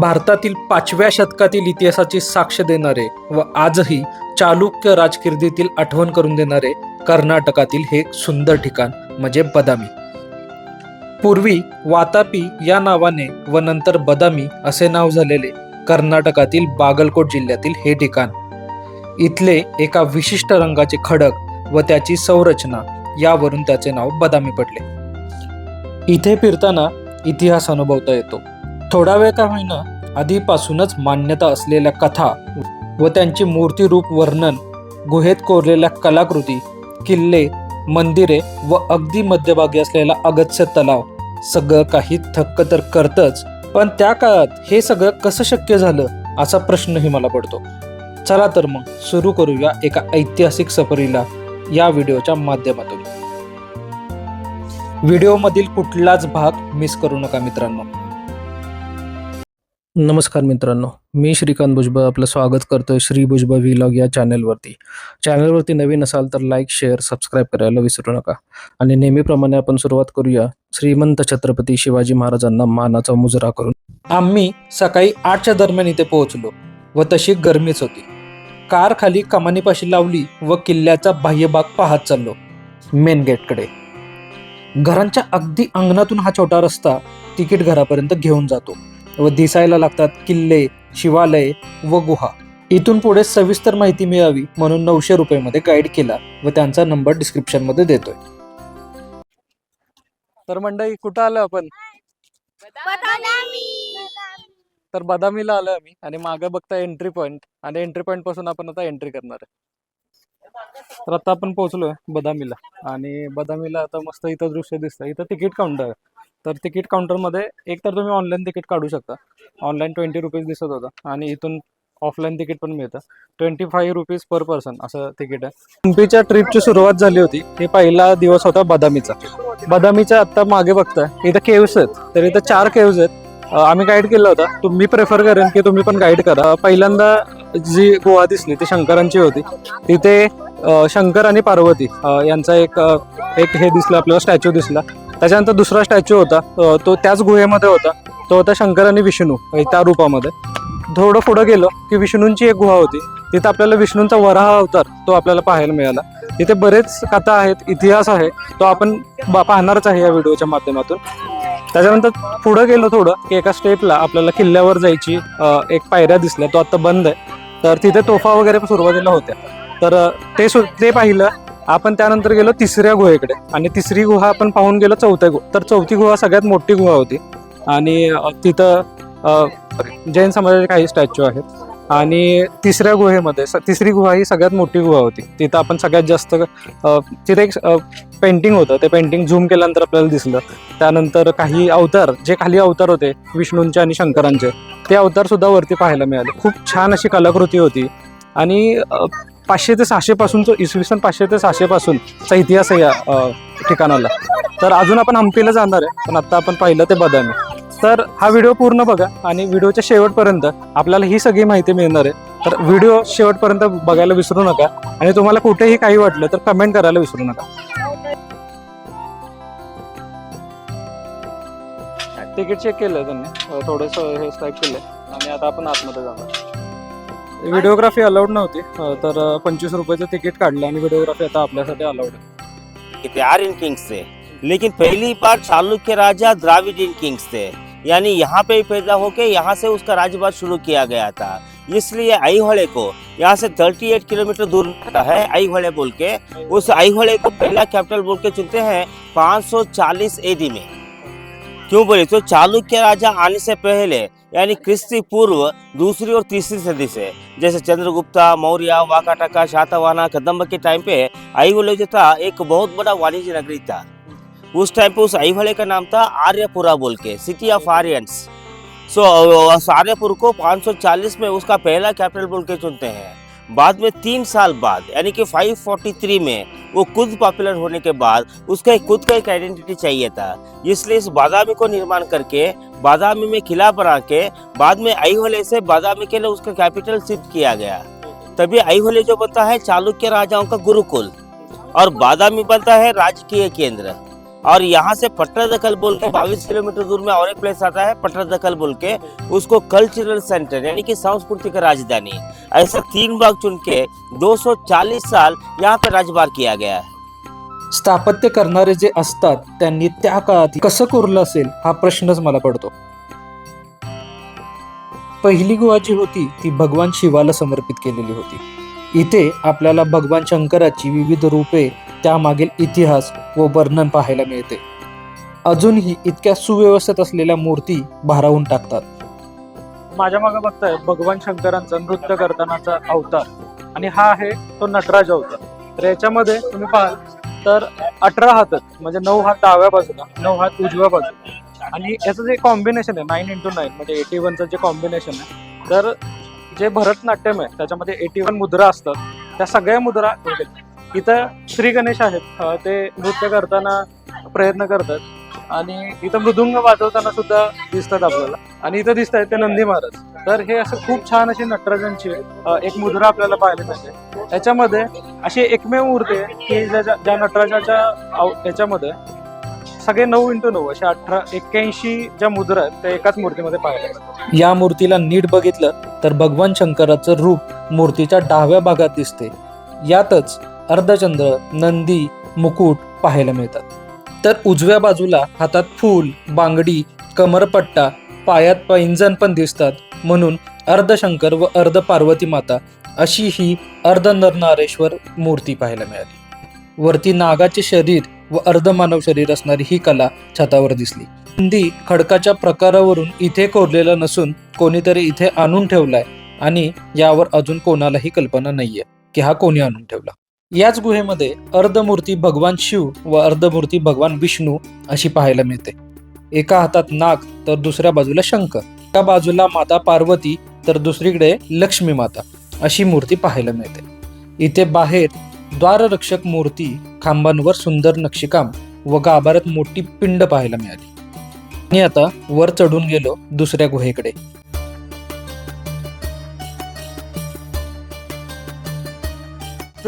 भारतातील पाचव्या शतकातील इतिहासाची साक्ष देणारे व आजही चालुक्य राजकीर्दीतील आठवण करून देणारे कर्नाटकातील हे सुंदर ठिकाण म्हणजे बदामी. पूर्वी वातापी या नावाने व नंतर बदामी असे नाव झालेले कर्नाटकातील बागलकोट जिल्ह्यातील हे ठिकाण. इथले एका विशिष्ट रंगाचे खडक व त्याची संरचना यावरून त्याचे नाव बदामी पडले. इथे फिरताना इतिहास अनुभवता येतो. थोडा वेळ का होईना आधीपासूनच मान्यता असलेल्या कथा व त्यांची मूर्तिरूप वर्णन गुहेत कोरलेल्या कलाकृती किल्ले मंदिरे व अगदी मध्यभागी असलेला अगत्य तलाव सगळं काही थक्क तर करतच पण त्या काळात हे सगळं कसं शक्य झालं असा प्रश्नही मला पडतो. चला तर मग सुरू करूया एका ऐतिहासिक सफरीला या व्हिडिओच्या माध्यमातून. व्हिडिओमधील कुठलाच भाग मिस करू नका मित्रांनो. नमस्कार मित्रांनो मी श्रीकांत भुजबळ आपलं स्वागत करतोय श्री भुजबळ व्लॉग या चॅनलवरती चॅनलवरती नवीन असाल तर लाईक शेअर सबस्क्राईब करायला विसरू नका. आणि नेहमीप्रमाणे आपण सुरुवात करूया श्रीमंत छत्रपती शिवाजी महाराजांना मानाचा मुजरा करून. आम्ही सकाळी आठच्या दरम्यान इथे पोहोचलो व तशी गरमीच होती. कार खाली कमानीपाशी लावली व किल्ल्याचा बाह्यभाग पाहत चाललो मेन गेटकडे घरांच्या अगदी अंगणातून हा छोटा रस्ता तिकीट घरापर्यंत घेऊन जातो. व दिसायला लागतात किल्ले शिवालय व गुहा. इथून पुढे सविस्तर माहिती मिळावी म्हणून नऊशे रुपये गाईड केला व त्यांचा नंबर डिस्क्रिप्शनमध्ये देतोय. तर मंडळी कुठं आलो आपण? तर बदामीला आलोय आम्ही आणि मागे बघता एंट्री पॉइंट आणि एंट्री पॉइंटपासून आपण आता एंट्री करणार आहे. तर आता आपण पोहोचलोय बदामीला आणि बदामीला आता मस्त इथं दृश्य दिसतं इथं तिकीट काउंटर आहे. तर तिकीट काउंटरमध्ये एक तर तुम्ही ऑनलाईन तिकीट काढू शकता. ऑनलाईन ट्वेंटी रुपीज दिसत होतं आणि इथून ऑफलाईन तिकीट पण मिळतं. Twenty five rupees per person असं तिकीट आहे. हम्पीच्या ट्रिपची सुरुवात झाली होती. हे पहिला दिवस होता बदामीचा. बदामीच्या आत्ता मागे बघताय. इथं केव्स आहेत. तर इथं चार केव्स आहेत. आम्ही गाईड केलं होतं. तुम्ही प्रेफर करेन की तुम्ही पण गाईड करा. पहिल्यांदा जी गोवा दिसली ती शंकरांची होती. तिथे शंकर आणि पार्वती यांचा एक एक हे दिसलं आपल्याला स्टॅच्यू दिसला. त्याच्यानंतर दुसरा स्टॅच्यू होता तो त्याच गुहेमध्ये होता तो होता शंकर आणि विष्णू त्या रूपामध्ये. थोडं पुढं गेलो की विष्णूंची एक गुहा होती. तिथं आपल्याला विष्णूंचा वराह अवतार तो आपल्याला पाहायला मिळाला. तिथे बरेच कथा आहेत इतिहास आहे तो आपण बा- पाहणारच आहे या व्हिडिओच्या माध्यमातून. त्याच्यानंतर पुढं गेलो थोडं की एका स्टेपला आपल्याला किल्ल्यावर जायची एक पायऱ्या दिसल्या तो आता बंद आहे. तर तिथे तोफा वगैरे सुरुवातीला होत्या. तर ते सु ते पाहिलं आपण त्यानंतर गेलो तिसऱ्या गुहेकडे. आणि तिसरी गुहा आपण पाहून गेलो चौथ्या गुहा तर चौथी गुहा सगळ्यात मोठी गुहा होती. आणि तिथं जैन समाजाचे काही स्टॅच्यू आहेत. आणि तिसऱ्या गुहेमध्ये स- तिसरी गुहा ही सगळ्यात मोठी गुहा होती. तिथं आपण सगळ्यात जास्त तिथे एक पेंटिंग होतं. ते पेंटिंग झूम केल्यानंतर आपल्याला दिसलं. त्यानंतर काही अवतार जे खाली अवतार होते विष्णूंचे आणि शंकरांचे ते अवतार सुद्धा वरती पाहायला मिळाले. खूप छान अशी कलाकृती होती. आणि पाचशे ते सहाशे तो इसवी सन पाचशे ते सहाशे पासूनचा इतिहास आहे या ठिकाणाला. तर अजून आपण हम्पीला जाणार आहे पण आता आपण पाहिलं ते बदामी. तर हा व्हिडिओ पूर्ण बघा आणि व्हिडिओच्या शेवटपर्यंत आपल्याला ही सगळी माहिती मिळणार आहे. तर व्हिडिओ शेवटपर्यंत बघायला विसरू नका आणि तुम्हाला कुठेही काही वाटलं तर कमेंट करायला विसरू नका. तिकीट चेक केलं त्यांनी थोडंसं हे स्ट्राईक केलं आणि आता आपण आतमध्ये जाणार. व्हिडिओग्राफी अलाउड नव्हती. अं, तर पंचवीस रुपयाचं तिकीट काढलं आणि व्हिडिओग्राफी आता आपल्यासाठी अलाउड आहे. थे आर्यन किंग्स थे लेकिन पहली बार चालुक्य राजा द्राविडियन किंग्स थे यानी यहाँ पे पैदा होके यहाँ से उसका राज्यभार शुरू किया गया था. इसलिए आईहोले को यहाँ से 38 किलोमीटर दूर पड़ता है आईहोले बोल के. उस आईहोले को पहला कैपिटल बोल के चुनते हैं 540 एडी में. क्यों बोले? तो चालुक्य राजा आने से पहले यानी क्रिस्ती पूर्व दूसरी और तीसरी सदी से। जैसे चंद्रगुप्ता, मौर्य, वाकाटका शातावाना कदम्ब के टाइम पे आईहोले जो था, एक बहुत बड़ा वाणिज्य नगरी था। उस टाइम पे उस आईवले का नाम था आर्यपुरा बोल के city of Aryans so Aryapur को 540 में उसका पहला कैपिटल बोल के चुनते हैं। बाद में तीन साल बाद, यानी कि 543 में, वो खुद पॉपुलर होने के बाद, उसका एक खुद का एक आइडेंटिटी चाहिए था। इसलिए इस बादामी को निर्माण करके, बादामी में किला बना के, बाद में आईहोले से बादामी के लिए उसका कैपिटल शिफ्ट किया गया। तभी आईहोले जो बनता है, चालुक्य राजाओं का गुरुकुल। और बादामी बनता है राजकीय केंद्र। और यहाँ से पटरदकल बोल के बाईस किलोमीटर दूर में और एक प्लेस आता है पटरदकल बोल के। उसको कल्चरल सेंटर यानी कि संस्कृति का राजधानी। ऐसा तीन भाग चुन के 240 साल यहाँ पे राजभार किया गया है। स्थापत्य करणारे जे असतात त्यांनी त्या काळात कसं कोरलं असेल हा प्रश्नच मला पडतो. पहिली गुहा जी होती ती भगवान शिवाला समर्पित केलेली होती. इथे आपल्याला भगवान शंकराची विविध रूपे त्यामागील इतिहास व वर्णन पाहायला मिळते. अजूनही इतक्या सुव्यवस्थित असलेल्या मूर्ती भारावून टाकतात. माझ्या मागे बघताय भगवान शंकरांचा नृत्य करतानाचा अवतार. आणि हा आहे तो नटराज अवतार. तर याच्यामध्ये तुम्ही पाहाल तर अठरा हात म्हणजे नऊ हात डाव्या बाजूला नऊ हात उजव्या बाजूला. आणि याचं जे कॉम्बिनेशन आहे नाईन इंटू नाईन म्हणजे एटी वनचं जे कॉम्बिनेशन आहे तर जे भरतनाट्यम आहे त्याच्यामध्ये एटी वन मुद्रा असतात. त्या सगळ्या मुद्रा इथं श्री गणेश आहेत. ते नृत्य करताना प्रयत्न करतात. आणि इथं मृदुंग वाजवताना सुद्धा दिसतात आपल्याला. आणि इथं दिसत आहेत ते नंदी महाराज. तर हे असं खूप छान अशी नटराजांची एक मुद्रा आपल्याला पाहायला मिळते. याच्यामध्ये अशी एकमेव मूर्ती आहे की ज्या ज्या नटराजाच्या याच्यामध्ये सगळे नऊ इंटू नऊ अशा अठरा एक्क्याऐंशी ज्या मुद्रा आहेत त्या एकाच मूर्तीमध्ये पाहायला या मूर्तीला नीट बघितलं तर भगवान शंकराचं रूप मूर्तीच्या डाव्या भागात दिसते. यातच अर्धचंद्र नंदी मुकुट पाहायला मिळतात. तर उजव्या बाजूला हातात फूल बांगडी कमरपट्टा पायात पैंजण पण दिसतात. म्हणून अर्धशंकर व अर्ध पार्वती माता अशी ही अर्धनरनारेश्वर मूर्ती पाहायला मिळाली. वरती नागाचे शरीर व अर्ध मानव शरीर असणारी ही कला छतावर दिसली. नंदी खडकाच्या प्रकारावरून इथे कोरलेला नसून कोणीतरी इथे आणून ठेवलाय आणि यावर अजून कोणालाही कल्पना नाहीये की हा कोणी आणून ठेवला. याच गुहेमध्ये अर्धमूर्ती भगवान शिव व अर्धमूर्ती भगवान विष्णू अशी पाहायला मिळते. एका हातात नाग तर दुसऱ्या बाजूला शंकर एका बाजूला माता पार्वती तर दुसरीकडे लक्ष्मी माता अशी मूर्ती पाहायला मिळते. इथे बाहेर द्वाररक्षक मूर्ती खांबांवर सुंदर नक्षीकाम व गाभाऱ्यात मोठी पिंड पाहायला मिळाली. आणि आता वर चढून गेलो दुसऱ्या गुहेकडे.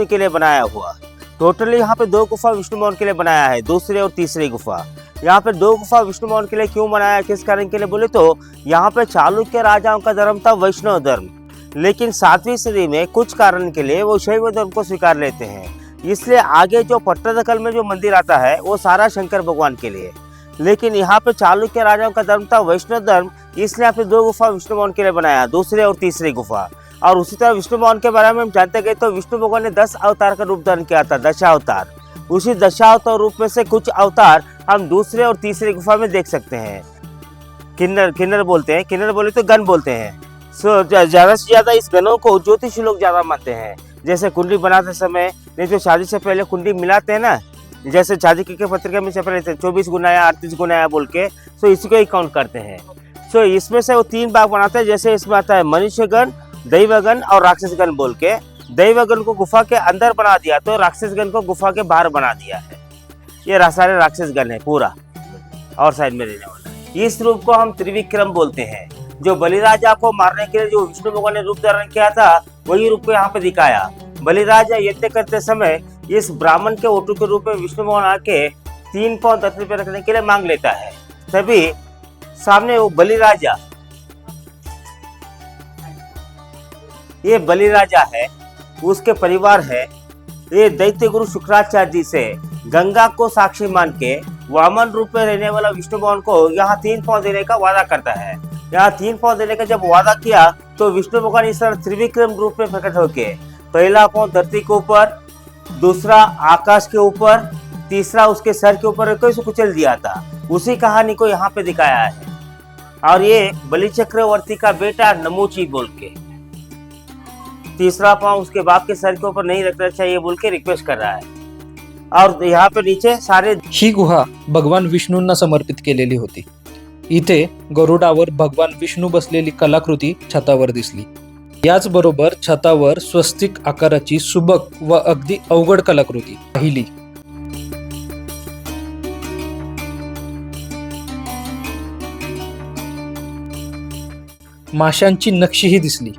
विष्णु के लिए बनाया हुआ। टोटली यहाँ पे दो गुफा विष्णु भवन के लिए बनाया है, दूसरी और तीसरी गुफा। यहाँ पे दो गुफा विष्णु भवन के लिए क्यों बनाया किस कारण के लिए बोले तो यहाँ पे चालुक्य राजाओं का धर्म था वैष्णव धर्म। लेकिन सातवीं सदी में कुछ कारण के लिए वो शैव धर्म को स्वीकार लेते हैं। इसलिए आगे जो पट्टदकल में जो मंदिर आता है, वो सारा शंकर भगवान के लिए। लेकिन यहाँ पे चालुक्य राजाओं का धर्म था वैष्णव धर्म, इसलिए यहाँ पे दो गुफा विष्णु भवन के लिए बनाया, दूसरी और तीसरी गुफा। और उसी तरह विष्णु भगवान के बारे में हम जानते गए तो विष्णु भगवान ने दस अवतार का रूप धारण किया था दशावतार उसी दशावतार रूप में से कुछ अवतार हम दूसरे और तीसरे गुफा में देख सकते हैं। किन्नर किन्नर बोलते हैं, किन्नर बोले तो गन बोलते हैं। सो ज़्यादा से ज़्यादा इस गनों को ज्योतिष लोग ज़्यादा मानते हैं। जैसे कुंडली बनाते समय, नहीं तो शादी से पहले कुंडली मिलाते हैं ना? जैसे शादी की पत्रिका में छपे रहते हैं, चौबीस गुनाया अड़तीस गुनाया बोल के, सो इसी को ही काउंट करते हैं। सो इसमें से वो तीन भाग बनाते हैं, जैसे इसमें आता है मनुष्यगण दैवगण और राक्षसगण बोल के, दैवगण को गुफा के अंदर बना दिया तो राक्षसगन को गुफा के बाहर बना दिया है। ये सारे राक्षसगण है पूरा, और साइड में रहने वाला इस रूप को हम त्रिविक्रम बोलते हैं, जो बलिराजा को मारने के लिए जो विष्णु भगवान ने रूप धारण किया था, वही रूप को यहाँ पे दिखाया। बलिराजा यज्ञ करते समय इस ब्राह्मण के ओटू के रूप में विष्णु भगवान आके तीन पाँव धरती पे रखने के लिए मांग लेता है। तभी सामने वो बलिराजा ये बलिराजा है, उसके परिवार है। ये दैत्य गुरु शुक्राचार्य जी से गंगा को साक्षी मान के वामन रूप में रहने वाला विष्णु भगवान को यहाँ तीन पाँव देने का वादा करता है। यहाँ तीन पाँव देने का जब वादा किया तो विष्णु भगवान इस तरह त्रिविक्रम रूप में प्रकट होके पहला पाँव धरती के ऊपर, दूसरा आकाश के ऊपर, तीसरा उसके सर के ऊपर रख के कुचल दिया था। उसी कहानी को यहाँ पे दिखाया है। और ये बलि चक्रवर्ती का बेटा नमूची बोल के। तीसरा पाँव उसके बाप के सर के ऊपर नहीं रखना चाहिए बोल के रिक्वेस्ट कर रहा है। और यहाँ पे नीचे सारे ही गुहा भगवान विष्णूंना समर्पित केलेली होती. इथे गरुडावर भगवान विष्णू बसलेली कलाकृती छतावर दिसली. याचबरोबर छतावर स्वस्तिक आकाराची सुबक व अगदी अवघड कलाकृती पाहिली. माशांची नक्षीही दिसली.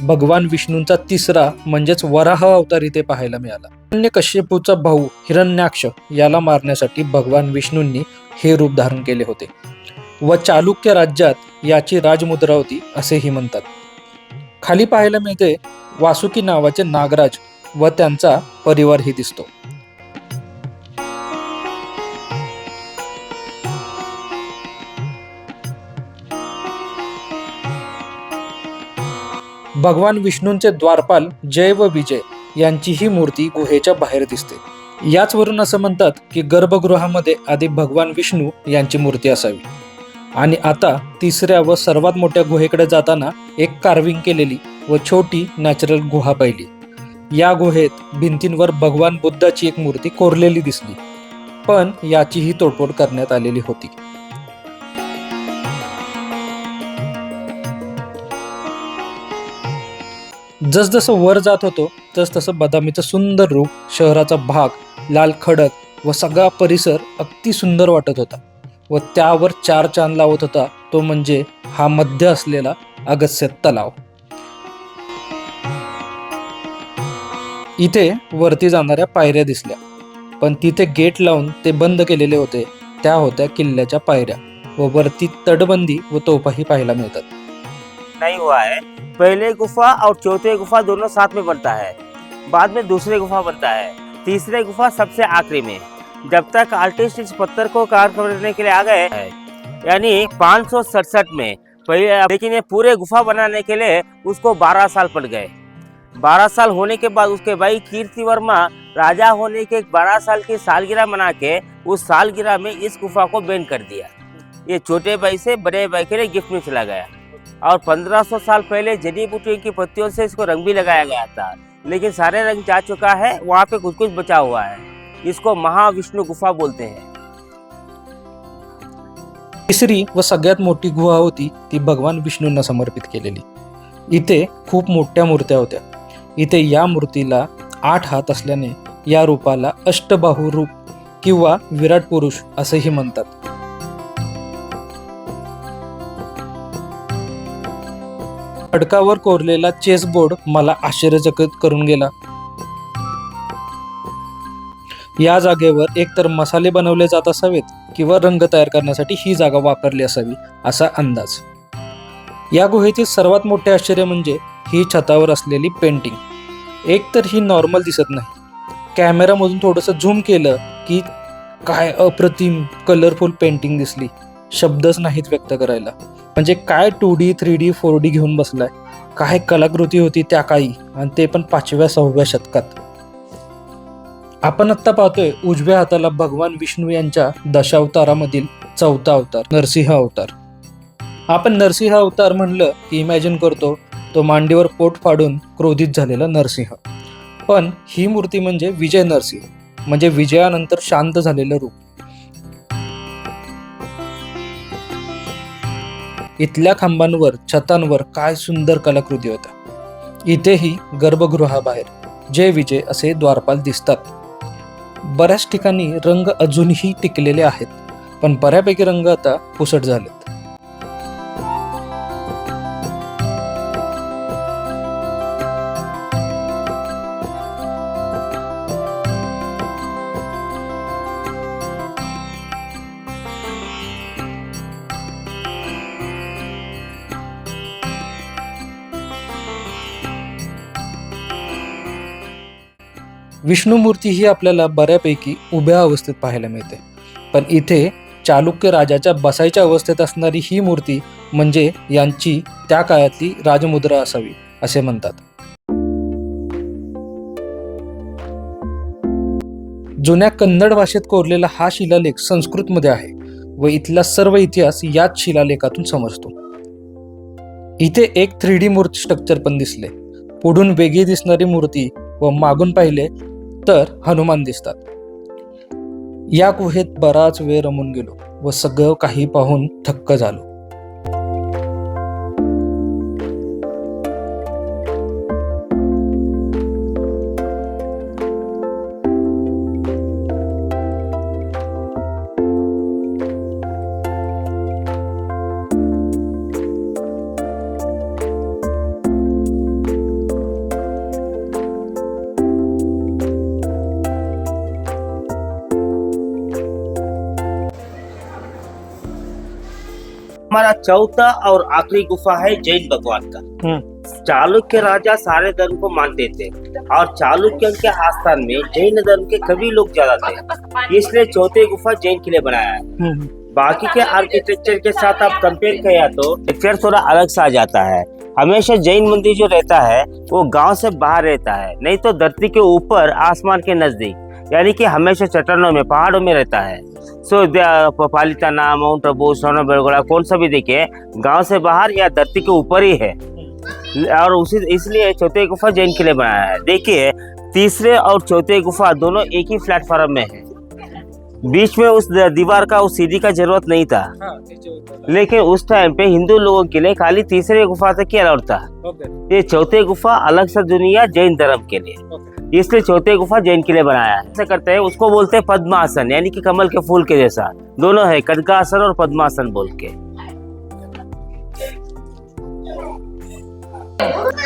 भगवान विष्णूंचा तिसरा म्हणजेच वराह अवतार इथे पाहायला मिळाला. अन्य कश्यपूचा भाऊ हिरण्याक्ष याला मारण्यासाठी भगवान विष्णूंनी हे रूप धारण केले होते. व चालुक्य राज्यात याची राजमुद्रा होती असेही म्हणतात. खाली पाहायला मिळते वासुकी नावाचे नागराज व त्यांचा परिवारही दिसतो. भगवान विष्णूंचे द्वारपाल जय व विजय यांची ही मूर्ती गुहेच्या बाहेर दिसते. याचवरून असं म्हणतात की गर्भगृहामध्ये आधी भगवान विष्णू यांची मूर्ती असावी. आणि आता तिसऱ्या व सर्वात मोठ्या गुहेकडे जाताना एक कार्विंग केलेली व छोटी नॅचरल गुहा पाहिली. या गुहेत भिंतींवर भगवान बुद्धाची एक मूर्ती कोरलेली दिसली. पण याचीही तोडफोड करण्यात आलेली होती. जसजसं वर जात होतो तस तसं बदामीचं सुंदर रूप शहराचा भाग लाल खडक व सगळा परिसर अगदी सुंदर वाटत होता. व त्यावर चार चांद लावत होता तो म्हणजे हा मध्य असलेला अगस्त्य तलाव. इथे वरती जाणाऱ्या पायऱ्या दिसल्या. पण तिथे गेट लावून ते बंद केलेले होते त्या होत्या किल्ल्याच्या पायऱ्या. व वरती तटबंदी व तोफाही पाहायला मिळतात. नहीं हुआ है। पहले गुफा और चौथे गुफा दोनों साथ में बनता है। बाद में दूसरे गुफा बनता है। तीसरे गुफा सबसे आखिरी में। जब तक आर्टिस्ट इस पत्थर को कार करने के लिए आ गए यानी पाँच में, पहले लेकिन ये पूरे गुफा बनाने के लिए उसको 12 साल पड़ गए। 12 साल होने के बाद उसके भाई कीर्ति वर्मा राजा होने के 12 साल की सालगिरह मना के उस सालगिरह में इस गुफा को बैन कर दिया। ये छोटे भाई से बड़े भाई के लिए गिफ्ट में चला गया। और 1500 साल पहले जड़ी बूटियों की पत्तियों से इसको रंग भी लगाया गया था। लेकिन सारे रंग जा चुका है, वहाँ पे कुछ कुछ बचा हुआ है। इसको महाविष्णु गुफा बोलते हैं। तिसरी व सगळ्यात मोठी गुहा होती, ती भगवान विष्णूंना समर्पित केलेली. इथे खूप मोठ्या मूर्त्या होत्या. इथे या मूर्तीला आठ हात असल्याने या रूपाला अष्टबाहू रूप किंवा विराट पुरुष असेही म्हणतात. खडकावर कोरलेला चेसबोर्ड मला आश्चर्यचकित करून गेला. या जागेवर एकतर मसाले बनवले जात असावेत किंवा रंग तयार करण्यासाठी ही जागा वापरली असावी असा अंदाज. या गुहेतील सर्वात मोठे आश्चर्य म्हणजे ही छतावर असलेली पेंटिंग एक तर ही नॉर्मल दिसत नाही. कॅमेरामधून थोडंसं झूम केलं की काय अप्रतिम कलरफुल पेंटिंग दिसली. शब्दच नाहीत व्यक्त करायला. म्हणजे काय two D three D four D घेऊन बसलाय? काय कलाकृती होती त्या काळी? आणि ते पण पाचव्या सहाव्या शतकात. आपण आत्ता पाहतोय उजव्या हाताला भगवान विष्णू यांच्या दशावतारामधील चौथा अवतार नरसिंह अवतार. आपण नरसिंह अवतार म्हणलं की इमॅजिन करतो तो मांडीवर पोट फाडून क्रोधित झालेला नरसिंह. पण ही मूर्ती म्हणजे विजय नरसिंह. म्हणजे विजयानंतर शांत झालेलं रूप. इथल्या खांबांवर छतांवर काय सुंदर कलाकृती होत्या. इथेही गर्भगृहाबाहेर जय विजय असे द्वारपाल दिसतात. बऱ्याच ठिकाणी रंग अजूनही टिकलेले आहेत पण बऱ्यापैकी रंग आता पुसट झालेत. विष्णुमूर्ती ही आपल्याला बऱ्यापैकी उभ्या अवस्थेत पाहायला मिळते. पण इथे चालुक्य राजाच्या बसायच्या अवस्थेत असणारी ही मूर्ती म्हणजे यांची त्या काळातली राजमुद्रा असावी असे म्हणतात. जुन्या कन्नड भाषेत कोरलेला हा शिलालेख संस्कृतमध्ये आहे व इथला सर्व इतिहास याच शिलालेखातून समजतो. इथे एक थ्री डी मूर्ती स्ट्रक्चर पण दिसले. पुढून वेगळी दिसणारी मूर्ती व मागून पाहिले तर हनुमान दिसतात. या गुहेत बराच वेळ रमून गेलो व सगळं काही पाहून थक्क झालो. चौथा और आखिरी गुफा है जैन भगवान का। हम्म। चालुक्य राजा सारे धर्म को मानते थे और चालुक्य के आस्थान में जैन धर्म के कभी लोग ज़्यादा थे। इसलिए चौथे गुफा जैन के लिए बनाया है। हम्म। बाकी के आर्किटेक्चर के साथ आप कंपेयर किया तो फिर थोड़ा अलग सा आ जाता है। हमेशा जैन मंदिर जो रहता है वो गाँव से बाहर रहता है नहीं तो धरती के ऊपर आसमान के नज़दीक। यानी कि हमेशा चट्टानों में, पहाड़ों में रहता है। So, the- Palitana mount Abu सोना बेलगोड़ा, कौन सा भी देखिए, गाँव से बाहर या धरती के ऊपर ही है। और उसी, इसलिए चौथे गुफा जैन के लिए बनाया है। देखिए, तीसरे और चौथे गुफा दोनों एक ही प्लेटफॉर्म में है। बीच में उस दीवार का उस सीढ़ी का ज़रूरत नहीं था। हा लेकिन उस टाइम पे हिंदू लोगों के लिए खाली तीसरे गुफा तक ही अलाउड था। ओके। ये चौथे गुफा अलग सा दुनिया जैन धर्म के लिए। ओके। इसलिए चौथे गुफा जैन के लिए बनाया है। ऐसा करते हैं उसको बोलते हैं पद्मासन यानी कि कमल के फूल के जैसा। दोनों है कनकासन और पद्मासन बोल के।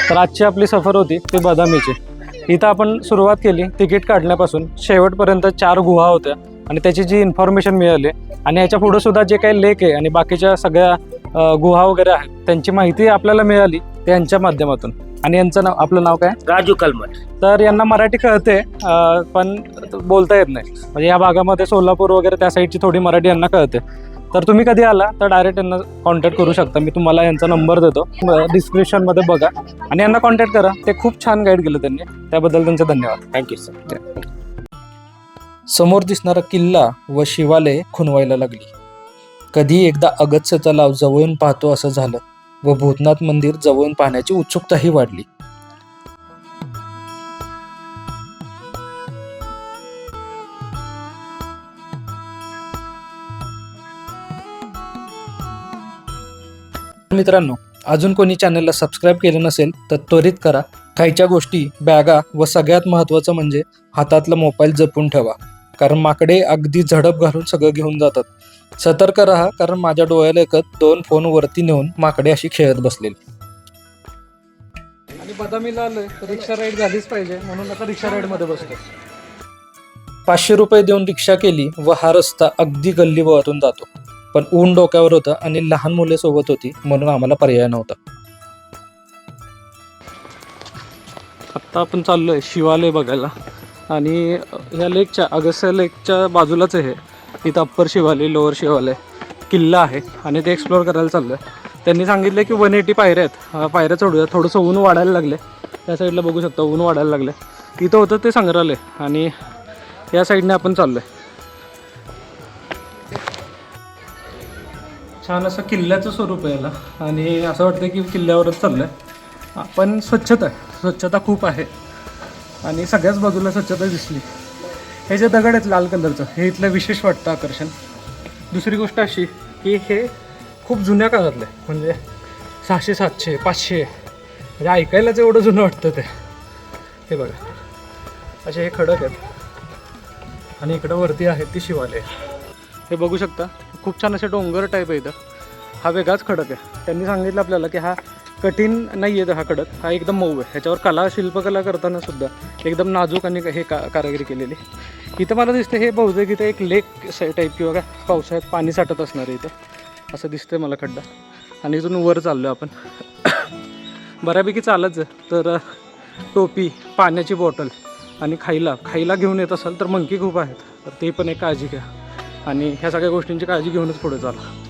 तर आजची आपली सफ़र होती ती बदामीची. इथं आपण सुरुवात केली तिकीट काढण्यापासून शेवटपर्यंत चार गुहा होत्या. आणि त्याची जी इन्फॉर्मेशन मिळाली आणि याच्यापुढे सुद्धा जे काही लेक आहे आणि बाकीच्या सगळ्या गुहा वगैरे आहेत त्यांची माहिती आपल्याला मिळाली त्यांच्या माध्यमातून. आणि यांचं नाव आपलं नाव काय? राजू कलमठ तर यांना मराठी कळते पण बोलता येत नाही. म्हणजे या भागामध्ये सोलापूर वगैरे त्या साईडची थोडी मराठी यांना कळते. तर तुम्ही कधी आला तर डायरेक्ट यांना कॉन्टॅक्ट करू शकता. मी तुम्हाला यांचा नंबर देतो. डिस्क्रिप्शनमध्ये बघा. आणि यांना कॉन्टॅक्ट करा. ते खूप छान गाईड केलं त्यांनी. त्याबद्दल त्यांचे धन्यवाद. थैंक यू सर समोर दिसणारा किल्ला व शिवालय खुणवायला लागली. कधी एकदा अगत्य तलाव जवळून पाहतो असं झालं व भूतनाथ मंदिर जवळून पाहण्याची उत्सुकताही वाढली. मित्रांनो अजून कोणी चॅनलला सबस्क्राईब केलं नसेल तर त्वरित करा. खायच्या गोष्टी बॅगा व सगळ्यात महत्त्वाचं म्हणजे हातातला मोबाईल जपून ठेवा. कारण माकडे अगदी झडप घालून सगळं घेऊन जातात. सतर्क राहा कारण माझ्या डोळ्याला एकत दोन फोन वरती नेऊन माकडे अशी खेळत बसलेली. आणि बदामीला आलोय तर रिक्षा राईड झालीच पाहिजे म्हणून आता रिक्षा राईडमध्ये बसतो पाचशे रुपये देऊन रिक्षा केली व हा रस्ता अगदी गल्ली बोळातून जातो. पण ऊन डोक्यावर होतं आणि लहान मुले सोबत होती म्हणून आम्हाला पर्याय नव्हता. आत्ता आपण चाललोय शिवालय बघायला. आणि ह्या लेकच्या अगस्त्या लेकच्या बाजूलाच आहे. इथं अप्पर शिवालय लोअर शिवालय किल्ला आहे आणि ते एक्सप्लोअर करायला चाललं आहे त्यांनी सांगितलं की वन एटी पायऱ्या आहेत. पायऱ्या चढूया. थोडंसं ऊन वाढायला लागले. त्या साईडला बघू शकता ऊन वाढायला लागले. इथं होतं ते संग्रहालय आणि या साईडने आपण चाललो आहे छान असं किल्ल्याचं स्वरूप आहे याला. आणि असं वाटतं की किल्ल्यावरच चाललं आहे पण स्वच्छता आहे. स्वच्छता खूप आहे. आणि सगळ्याच बाजूला स्वच्छता दिसली. हे जे दगड आहेत लाल कलरचं हे इथलं विशेष वाटतं आकर्षण. दुसरी गोष्ट अशी की हे खूप जुन्या काळातलं आहे. म्हणजे सहाशे सातशे पाचशे. म्हणजे ऐकायलाच एवढं जुनं वाटतं ते. हे बघा. असे हे खडक आहेत. आणि इकडं वरती आहेत ती शिवालय. हे बघू शकता खूप छान असे डोंगर टाईप आहे इथं. हा वेगळाच खडक आहे. त्यांनी सांगितलं आपल्याला की हा कठीण नाही आहे हा कडक. हा एकदम मऊ आहे. ह्याच्यावर कला शिल्पकला करताना सुद्धा एकदम नाजूक आणि हे का कारागिरी केलेली. इथं मला दिसतं हे बहुतेक इथं एक लेक टाईप किंवा काय पावसाळ्यात पाणी साठत असणार आहे इथं. असं दिसतंय मला खड्डा. आणि इथून वर चाललो आपण. बऱ्यापैकी चालत तर टोपी पाण्याची बॉटल आणि खायला. खायला घेऊन येत असाल तर मंकी खूप आहेत. तर ते पण एक काळजी घ्या. आणि ह्या सगळ्या गोष्टींची काळजी घेऊनच पुढे चाला.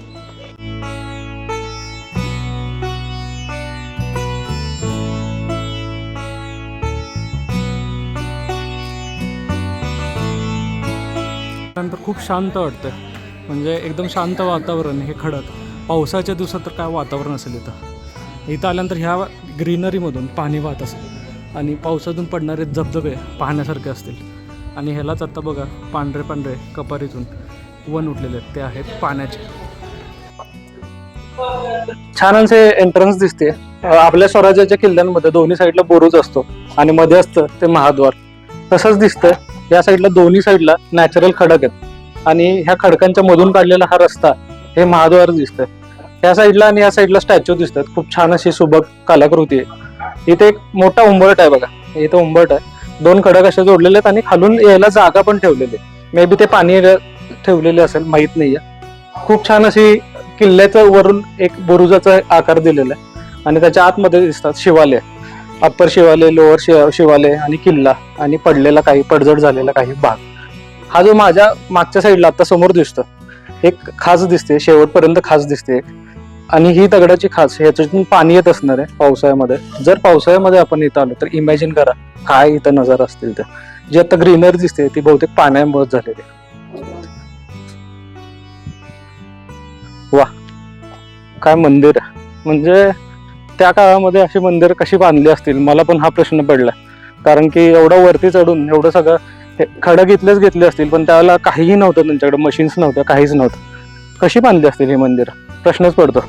खूप शांत वाटतं म्हणजे एकदम शांत वातावरण हे खडक. पावसाच्या दिवसात तर काय वातावरण असेल इथं? इथं आल्यानंतर ह्या ग्रीनरीमधून पाणी वाहत असेल. आणि पावसातून पडणारे धबधबे पाहण्यासारखे असतील. आणि ह्यालाच आता बघा पांढरे पांढरे कपारीतून वन उठलेले आहेत. ते आहेत पाण्याचे. छान असे एंट्रन्स दिसते. आपल्या स्वराज्याच्या किल्ल्यांमध्ये दोन्ही साईडला बुरुज असतो. आणि मध्ये असतं ते महाद्वार. तसंच दिसतंय. या साईडला दोन्ही साईडला नॅचरल खडक आहेत. आणि ह्या खडकांच्या मधून काढलेला हा रस्ता हे महाद्वार दिसतंय. ह्या साईडला आणि या साईडला स्टॅच्यू दिसतात. खूप छान अशी सुबक कलाकृती आहे. इथे एक मोठा उंबरट आहे बघा. इथे उंबरट आहे. दोन खडक असे जोडलेले आहेत आणि खालून यायला जागा पण ठेवलेली मे बी ते पाणी ठेवलेले असेल माहीत नाहीये खूप छान अशी किल्ल्याचं वरून एक बुरुजाचा आकार दिलेला आहे. आणि त्याच्या आतमध्ये दिसतात शिवालय. अप्पर शिवालय लोअर शिवालय आणि किल्ला आणि पडलेला काही पडझड झालेला काही भाग. हा जो माझ्या मागच्या साईडला आता समोर दिसतो एक खास दिसते शेवटपर्यंत खास दिसते एक. आणि ही दगडाची खास ह्याच्यातून पाणी येत असणार आहे पावसाळ्यामध्ये जर पावसाळ्यामध्ये आपण इथं आलो तर इमॅजिन करा काय इथं नजारा असतील तर जी आता ग्रीनरी दिसते ती बहुतेक पाण्यामुळे झालेली आहे. वा काय मंदिर आहे म्हणजे त्या काळामध्ये अशी मंदिर कशी बांधली असतील मला पण हा प्रश्न पडला कारण की एवढं वरती चढून एवढं सगळं हे खडक इथलेच घेतले असतील पण त्याला काहीही नव्हतं त्यांच्याकडे मशीन्स नव्हत्या काहीच नव्हतं. कशी बांधली असतील ही मंदिर? प्रश्नच पडतो.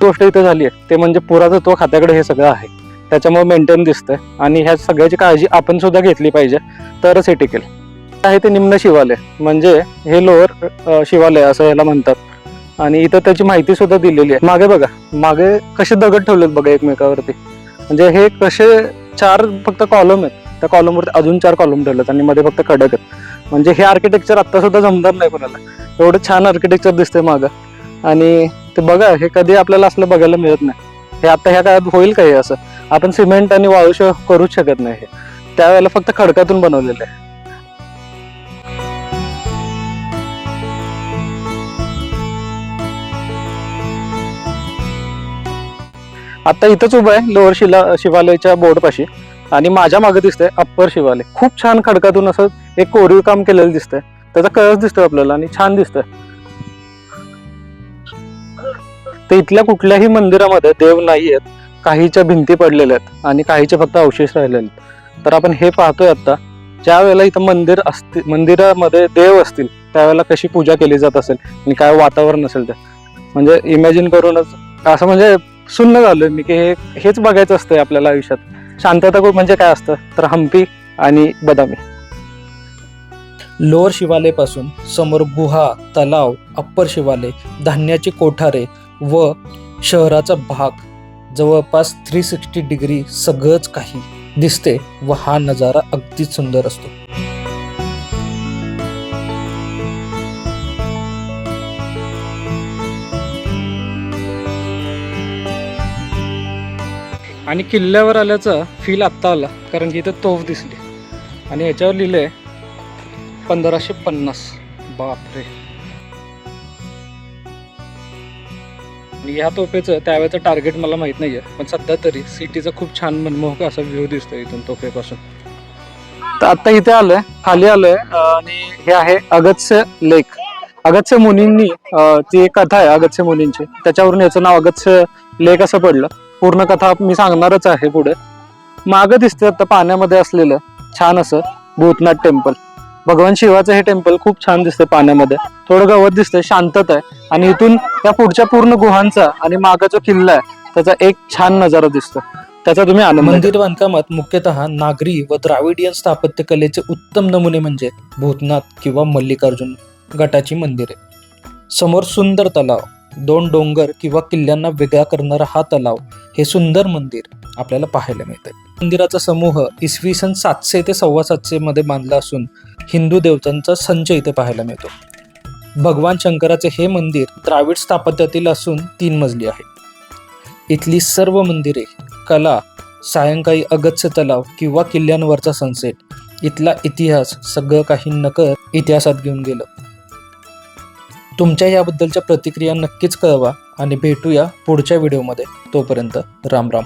गोष्ट इथे झाली आहे ते म्हणजे पुरातत्व खात्याकडे हे सगळं आहे. त्याच्यामुळे मेंटेन दिसतंय आणि ह्या सगळ्याची काळजी आपण सुद्धा घेतली पाहिजे. तरच हे टिकेल. आहे ते निम्न शिवालय म्हणजे हे लोअर शिवालय असं याला म्हणतात. आणि इथं त्याची माहिती सुद्धा दिलेली आहे. मागे बघा मागे कसे दगड ठेवलेत बघा एकमेकावरती. म्हणजे हे कसे चार फक्त कॉलम आहेत. त्या कॉलमवरती अजून चार कॉलम ठेवलेत आणि मध्ये फक्त खडक आहेत. म्हणजे हे आर्किटेक्चर आता सुद्धा जमणार नाही कोणाला. एवढं छान आर्किटेक्चर दिसतंय मागं. आणि ते बघा हे कधी आपल्याला असलं बघायला मिळत नाही. हे आता ह्या काळात होईल का हे असं? आपण सिमेंट आणि वाळूश करूच शकत नाही हे. त्यावेळेला फक्त खडकातून बनवलेलं आहे. आता इथंच उभं आहे लोअर शिला शिवालयाच्या बोर्डपाशी आणि माझ्या मागे दिसतंय अप्पर शिवालय खूप छान खडकातून असं एक कोरीव काम केलेलं दिसतंय. त्याचा कळस दिसतोय आपल्याला आणि छान दिसतंय. ते इथल्या कुठल्याही मंदिरामध्ये देव नाहीयेत काहीच्या भिंती पडलेल्या आहेत आणि काहीचे फक्त अवशेष राहिलेले आहेत. तर आपण हे पाहतोय आता ज्या वेळेला इथं मंदिर असतील मंदिरामध्ये देव असतील त्यावेळेला कशी पूजा केली जात असेल आणि काय वातावरण असेल ते. म्हणजे इमॅजिन करूनच असं म्हणजे सुन्न झालोय मी की हे हेच बघायचं असतंय आपल्याला आयुष्यात. शांतता म्हणजे काय असतं? तर हम्पी आणि बदामी. लोअर शिवालयपासून समोर गुहा तलाव अप्पर शिवालय धान्याचे कोठारे व शहराचा भाग. जवळपास थ्री सिक्स्टी डिग्री सगळंच काही दिसते व हा नजारा अगदीच सुंदर असतो. आणि किल्ल्यावर आल्याचा फील आत्ता आला कारण की इथं तोफ दिसली. आणि याच्यावर लिहिलंय पंधराशे पन्नास. बापरे. आणि ह्या तोफेचं त्यावेळेचं टार्गेट मला माहीत नाहीये पण सध्या तरी सिटीचा खूप छान मनमोहक असा व्ह्यू दिसतोय इथून तोफेपासून. तर आता इथे आलोय खाली आलोय आणि हे आहे अगत्य लेक अगत्य मुनींनी ती एक कथा आहे अगत्य मुनींची. त्याच्यावरून याचं नाव अगत्य लेक असं पडलं. पूर्ण कथा मी सांगणारच आहे पुढे. मागं दिसते आता पाण्यामध्ये असलेलं. छान असं. भूतनाथ टेम्पल. भगवान शिवाचं हे टेम्पल खूप छान दिसतंय पाण्यामध्ये. थोडं गवत दिसतंय शांतता आहे. आणि इथून त्या पुढच्या पूर्ण गुहांचा आणि मागा जो किल्ला आहे त्याचा एक छान नजारा दिसतो त्याचा तुम्ही आनंद मंदिर बांधकामात मुख्यतः नागरी व द्राविडियन स्थापत्य कलेचे उत्तम नमुने म्हणजे भूतनाथ किंवा मल्लिकार्जुन गटाची मंदिरे. समोर सुंदर तलाव. दोन डोंगर किंवा किल्ल्यांना वेगळा करणारा हा तलाव हे सुंदर मंदिर आपल्याला पाहायला मिळतं मंदिराचा समूह इसवी सन सातशे ते सव्वा सातशे मध्ये बांधला असून हिंदू देवतांचा संच इथे पाहायला मिळतो. भगवान शंकराचे हे मंदिर द्राविड स्थापत्यातील असून तीन मजली आहे. इथली सर्व मंदिरे कला सायंकाळी अगत्य तलाव किंवा किल्ल्यांवरचा सनसेट इथला इतिहास सगळं काही नकळत इतिहासात घेऊन गेलं. तुमच्या याबद्दलच्या प्रतिक्रिया नक्कीच कळवा आणि भेटूया पुढच्या व्हिडिओमध्ये. तोपर्यंत राम राम.